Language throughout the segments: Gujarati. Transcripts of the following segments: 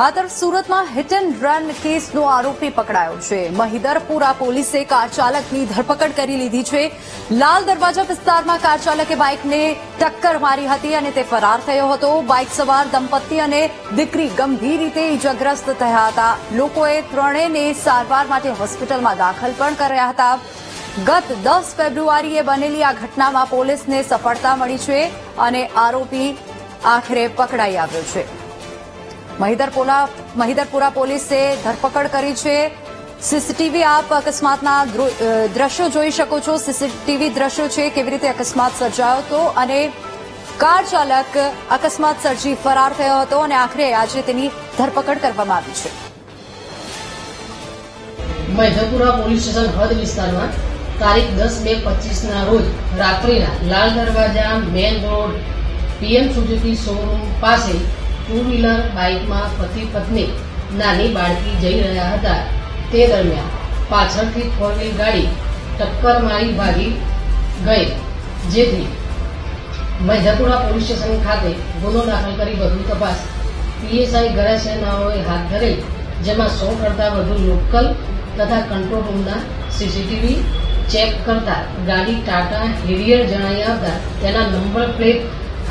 આ તરફ સુરતમાં હિટ એન્ડ રન કેસનો આરોપી પકડાયો છે. મહિદરપુરા પોલીસે કાર ચાલકની ધરપકડ કરી લીધી છે. લાલ દરવાજા વિસ્તારમાં કાર ચાલકે બાઇકને ટક્કર મારી હતી અને તે ફરાર થયો હતો. બાઇક સવાર, દંપતી અને દીકરી ગંભીર રીતે ઇજાગ્રસ્ત થયા હતા. લોકોએ ત્રણેયને સારવાર માટે હોસ્પિટલમાં દાખલ પણ કર્યા હતા. ગત દસ ફેબ્રુઆરીએ બનેલી આ ઘટનામાં પોલીસને સફળતા મળી છે અને આરોપી આખરે પકડાઈ આવ્યો છે. મહિદરપુરા મહિદરપુરા પોલીસે ધરપકડ કરી છે. સીસીટીવી આપ અકસ્માતના દ્રશ્યો જોઈ શકો છો. સીસીટીવી દ્રશ્યો છે કેવી રીતે અકસ્માત સર્જાયો હતો અને કાર ચાલક અકસ્માત સર્જી ફરાર થયો હતો અને આખરે આજે તેની ધરપકડ કરવામાં આવી છે. મૈધપુરા પોલીસ સ્ટેશન હદ વિસ્તારમાં તારીખ દસ બે પચીસના રોજ રાત્રિના Lal Darwaja main road, PM Suzuki showroom પાસે ટુ વ્હીલર બાઇકમાં પતિ પત્ની નાની બાળકી જઈ રહ્યા હતા. તે દરમિયાન પાછળથી ફોર વ્હીલ ગાડી ટક્કર મારી ભાગી ગઈ, જેથી મૈધપુરા પોલીસ સ્ટેશન ખાતે ગુનો દાખલ કરી વધુ તપાસ. પીએસઆઈ ગરાસિયાનાઓએ હાથ ધરેલ જેમાં સો કરતાં વધુ લોકલ તથા કંટ્રોલ રૂમના સીસીટીવી ચેક કરતા ગાડી ટાટા હેરિયર જણાઈ આવતા તેના નંબર પ્લેટ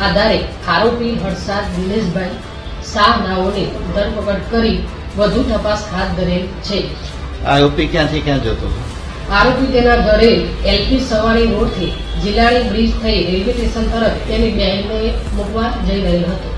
આધારે આરોપી હરસાદ દિનેશભાઈ શાહ નાઓની ધરપકડ કરી વધુ તપાસ હાથ ધરેલ છે. આરોપી ક્યાંથી ક્યાં જતો? આરોપી તેના ઘરે એલપી સવાણી રોડથી જિલ્લાની બ્રિજ થઈ રેલવે સ્ટેશન તરફ તેની બહેનને મૂકવા જઈ રહ્યો હતો.